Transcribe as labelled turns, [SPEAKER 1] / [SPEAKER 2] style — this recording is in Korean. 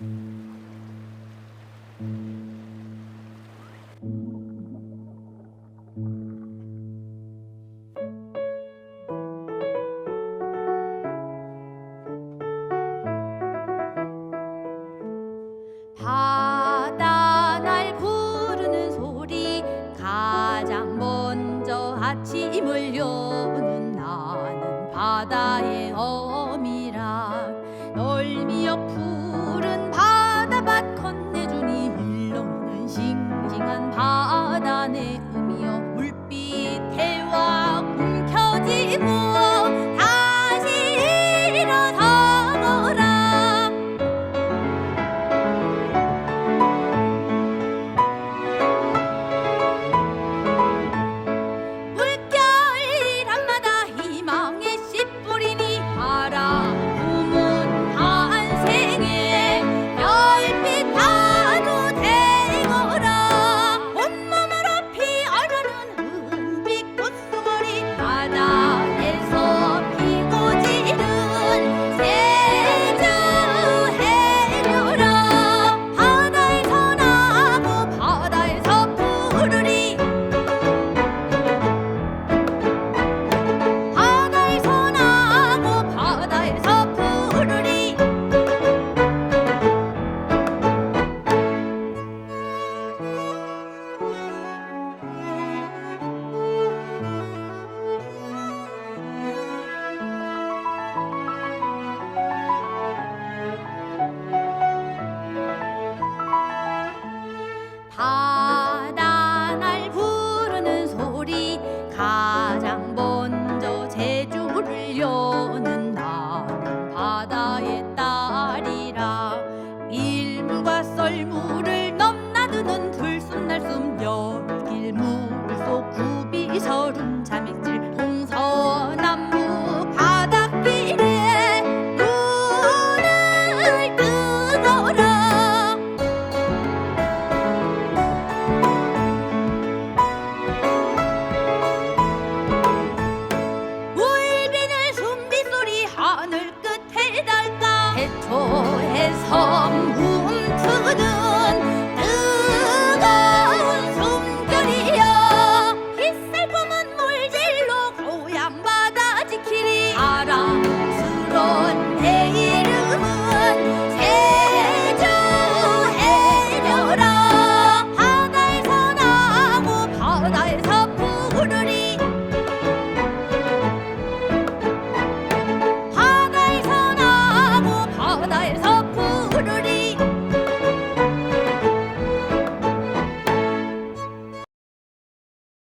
[SPEAKER 1] 바다 날 부르는 소리 가장 먼저 아침을 여는 나는 바다의 어미라 넓이 dynamic